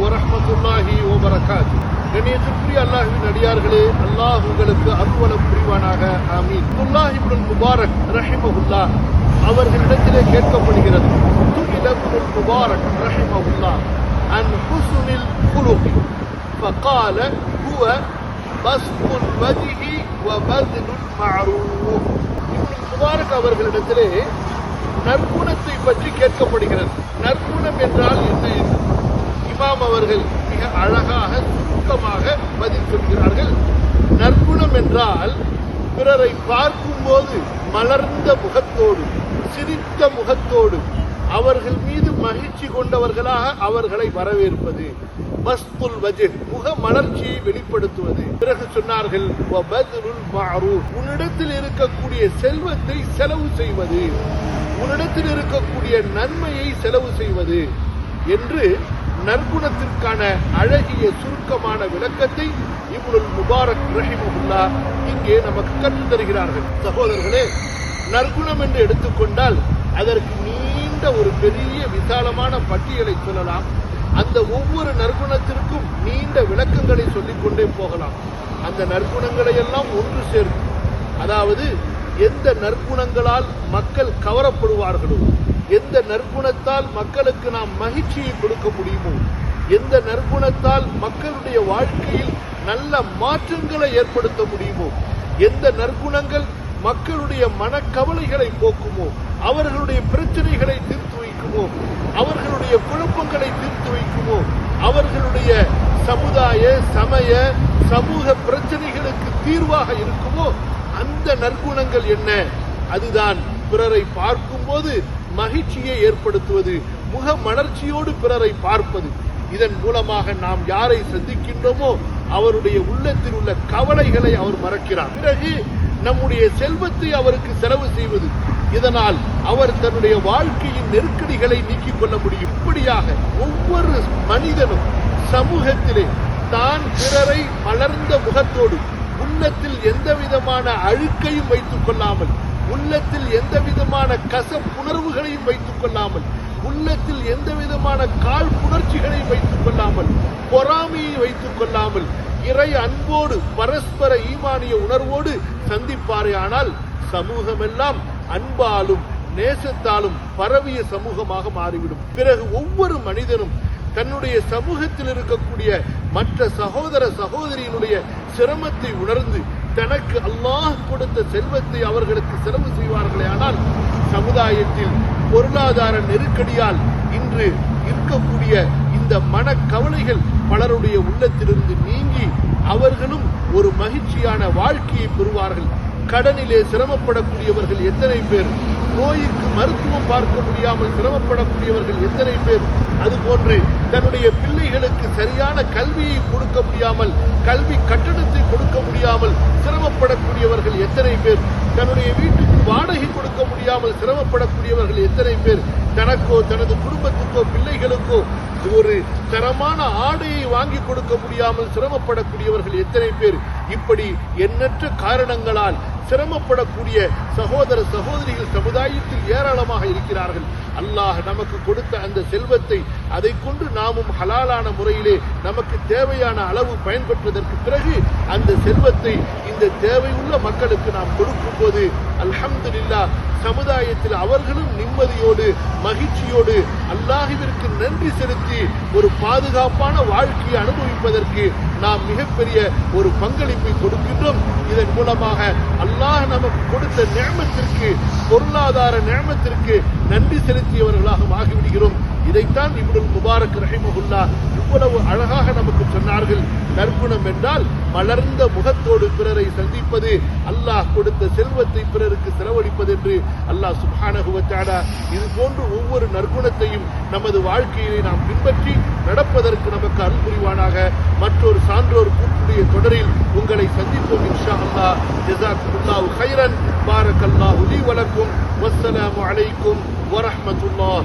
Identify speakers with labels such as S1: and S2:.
S1: வரஹ்மத்துல்லாஹி வபரகாத்து கண்ணியத்திற்குரிய அல்லாஹ்வின் அடியார்களே அல்லாஹ் உங்களுக்கு அருள்வலம் புரிவானாக ஆமீன் அல்லாஹ் இப்னுல் முபாரக் ரஹிமஹுல்லா அவர்களிடத்திலே கேட்கப்படுகிறது சுஇல இப்னுல் முபாரக் ரஹிமஹுல்லா அன் ஹுஸ்னில் குலுகி فقال هو بسط الوجه وبذل المعروف இப்னுல் முபாரக் அவர்களிடத்திலே நற்குணத்தை பற்றி கேட்கப்படுகிறது நற்குணம் என்றால் என்ன என்று இமாம் அவர்கள் மிக அழகாக சுருக்கமாக பதில் சொல்கிறார்கள். நற்குணம் என்றால் பிறரை பார்க்கும்போது மலர்ந்த முகத்தோடு சிரித்த முகத்தோடு அவர்கள் மீது மகிழ்ச்சி கொண்டவர்களாக அவர்களை வரவேற்பது. பஸ்துல் வஜு முக மலர்ச்சியை வெளிப்படுத்துவது. பிறகு சொன்னார்கள் உன்னிடத்தில் இருக்கக்கூடிய செல்வத்தை செலவு செய்வது. உன்னிடத்தில் இருக்கக்கூடிய நன்மையை செலவு செய்வது என்று நற்குணத்திற்கான அழகிய சுருக்கமான விளக்கத்தை இப்னுல் முபாரக் ரஹிமுல்லா இங்கே நமக்கு கற்றுத் தருகிறார்கள். சகோதரர்களே நற்குணம் என்று எடுத்துக்கொண்டால் அதற்கு நீண்ட ஒரு பெரிய விசாலமான பட்டியலை சொல்லலாம். அந்த ஒவ்வொரு நற்குணத்திற்கும் நீண்ட விளக்கங்களை சொல்லிக் கொண்டே போகலாம். அந்த நற்குணங்களை எல்லாம் ஒன்று சேர்க்கும். அதாவது எந்த நற்குணங்களால் மக்கள் கவரப்படுவார்களோ எந்த நற்குணத்தால் மக்களுக்கு நாம் மகிழ்ச்சியை கொடுக்க முடியுமோ எந்த நற்குணத்தால் மக்களுடைய வாழ்க்கையில் நல்ல மாற்றங்களை ஏற்படுத்த முடியுமோ எந்த நற்குணங்கள் மக்களுடைய மனக்கவலைகளை போக்குமோ அவர்களுடைய பிரச்சனைகளை தீர்த்து வைக்குமோ அவர்களுடைய குழப்பங்களை தீர்த்து வைக்குமோ அவர்களுடைய சமுதாய சமய சமூக பிரச்சனைகளுக்கு தீர்வாக இருக்குமோ அந்த நற்குணங்கள் என்ன? அதுதான் பிறரை பார்க்கும்போது மகிழ்ச்சியை ஏற்படுத்துவது முக மலர்ச்சியோடு பிறரை பார்ப்பது. இதன் மூலமாக நாம் யாரை சந்திக்கின்றோமோ அவருடைய உள்ளத்தில் உள்ள கவலைகளை அவர் மறக்கிறார். பிறகு நம்முடைய செல்வத்தை அவருக்கு செலவு செய்வது. இதனால் அவர் தன்னுடைய வாழ்க்கையின் நெருக்கடிகளை நீக்கிக் கொள்ள முடியும். இப்படியாக ஒவ்வொரு மனிதனும் சமூகத்திலே தான் பிறரை மலர்ந்த முகத்தோடு உள்ளத்தில் எந்த விதமான அழுக்கையும் வைத்துக் கொள்ளாமல் உள்ளத்தில் எந்த விதமான கசப்புணர்வுகளையும் வைத்துக் கொள்ளாமல் உள்ளத்தில் எந்த விதமான கால் புணர்ச்சிகளையும் வைத்துக் கொள்ளாமல் பொறாமையை வைத்துக் கொள்ளாமல் இறை அன்போடு பரஸ்பர ஈமானிய உணர்வோடு சந்திப்பாரே. ஆனால் சமூகமெல்லாம் அன்பாலும் நேசத்தாலும் பரவிய சமூகமாக மாறிவிடும். பிறகு ஒவ்வொரு மனிதனும் தன்னுடைய சமூகத்தில் இருக்கக்கூடிய மற்ற சகோதர சகோதரியினுடைய சிரமத்தை உணர்ந்து தனக்கு அல்லாஹ் கொடுத்த செல்வத்தை அவர்களுக்கு செலவு செய்வார்களே ஆனால் சமுதாயத்தில் பொருளாதார நெருக்கடியால் இன்று இருக்கக்கூடிய இந்த மனக்கவலைகள் பலருடைய உள்ளத்திலிருந்து நீங்கி அவர்களும் ஒரு மகிழ்ச்சியான வாழ்க்கையை பெறுவார்கள். கடனிலே சிரமப்படக்கூடியவர்கள் எத்தனை பேர்? நோய்க்கு மருத்துவம் பார்க்க முடியாமல் சிரமப்படக்கூடியவர்கள் எத்தனை பேர்? அதுபோன்று தன்னுடைய பிள்ளைகளுக்கு சரியான கல்வியை கொடுக்க முடியாமல் கல்வி கட்டணத்தை கொடுக்க முடியாமல் சிரமப்படக்கூடியவர்கள் எத்தனை பேர்? தன்னுடைய வீட்டுக்கு வாடகை கொடுக்க முடியாமல் சிரமப்படக்கூடியவர்கள் எத்தனை பேர்? தனக்கோ தனது குடும்பத்துக்கோ பிள்ளைகளுக்கோ ஒரு தரமான ஆடையை வாங்கி கொடுக்க முடியாமல் சிரமப்படக்கூடியவர்கள் எத்தனை பேர்? இப்படி எண்ணற்ற காரணங்களால் சிரமப்படக்கூடிய சகோதர சகோதரிகள் சமுதாயத்தில் ஏராளமாக இருக்கிறார்கள். அல்லாஹ் நமக்கு கொடுத்த அந்த செல்வத்தை அதை கொண்டு நாமும் ஹலாலான முறையிலே நமக்கு தேவையான அளவு பயன்பெற்றதற்கு பிறகு அந்த செல்வத்தை இந்த தேவையுள்ள மக்களுக்கு நாம் கொடுக்கும் போது அல்ஹம்துலில்லா சமுதாயத்தில் அவர்களும் நிம்மதியோடு மகிழ்ச்சியோடு அல்லாஹிவிற்கு நன்றி செலுத்தி ஒரு பாதுகாப்பான வாழ்க்கையை அனுபவிப்பதற்கு நாம் மிகப்பெரிய ஒரு பங்களிப்பை கொடுக்கின்றோம். இதன் மூலமாக அல்லாஹ் நமக்கு கொடுத்த நேமத்திற்கு பொருளாதார நேமத்திற்கு நன்றி செலுத்தியவர்களாக ஆகிவிடுகிறோம். இதைத்தான் இப்னுல் முபாரக் ரஹிமஹுல்லா இவ்வளவு அழகாக நமக்கு சொன்னார்கள். நற்குணம் என்றால் மலர்ந்த முகத்தோடு பிறரை சந்திப்பது அல்லாஹ் கொடுத்த செல்வத்தை பிறருக்கு செலவழிப்பது என்று அல்லாஹ் சுப்ஹானஹு இது போன்று ஒவ்வொரு நற்குணத்தையும் நமது வாழ்க்கையிலே நாம் பின்பற்றி நடப்பதற்கு நமக்கு அருள் புரிவானாக. மற்றொரு சான்றோர் கூட்டுடைய தொடரில் உங்களை சந்திப்போம் இன்ஷா அல்லாஹ். ஹைரன் பாரக் அல்லாஹ் உலி வழக்கும் வஸ்ஸலாமு அலைக்கும். வரஹ்மத்துல்லாஹ்.